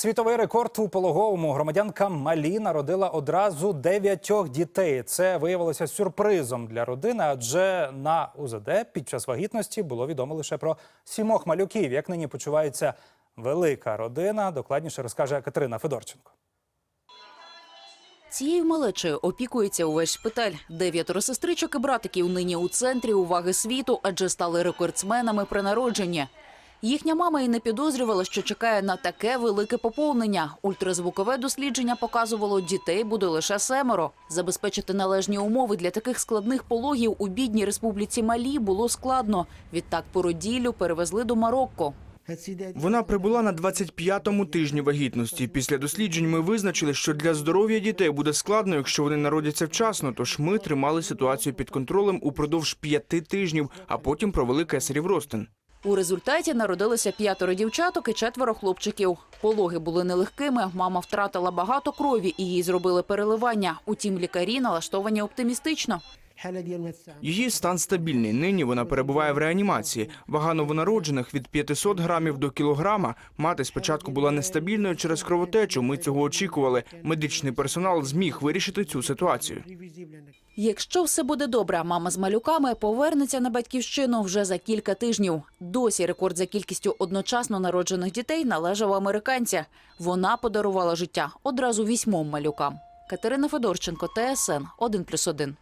Світовий рекорд у пологовому громадянка Малі народила одразу дев'ятьох дітей. Це виявилося сюрпризом для родини, адже на УЗД під час вагітності було відомо лише про сімох малюків. Як нині почувається велика родина, докладніше розкаже Катерина Федорченко. Цією малечею опікується увесь шпиталь. Дев'ятеро сестричок і братиків нині у центрі уваги світу, адже стали рекордсменами при народженні. Їхня мама і не підозрювала, що чекає на таке велике поповнення. Ультразвукове дослідження показувало, дітей буде лише семеро. Забезпечити належні умови для таких складних пологів у бідній республіці Малі було складно. Відтак породіллю перевезли до Марокко. Вона прибула на 25-му тижні вагітності. Після досліджень ми визначили, що для здоров'я дітей буде складно, якщо вони народяться вчасно. Тож ми тримали ситуацію під контролем упродовж п'яти тижнів, а потім провели кесарів розтин. У результаті народилося п'ятеро дівчаток і четверо хлопчиків. Пологи були нелегкими. Мама втратила багато крові і їй зробили переливання. Утім, лікарі налаштовані оптимістично. Її стан стабільний. Нині вона перебуває в реанімації. Вага новонароджених від 500 грамів до кілограма. Мати спочатку була нестабільною через кровотечу. Ми цього очікували. Медичний персонал зміг вирішити цю ситуацію. Якщо все буде добре, мама з малюками повернеться на батьківщину вже за кілька тижнів. Досі рекорд за кількістю одночасно народжених дітей належав американця. Вона подарувала життя одразу вісьмом малюкам. Катерина Федорченко, ТСН 1+,1.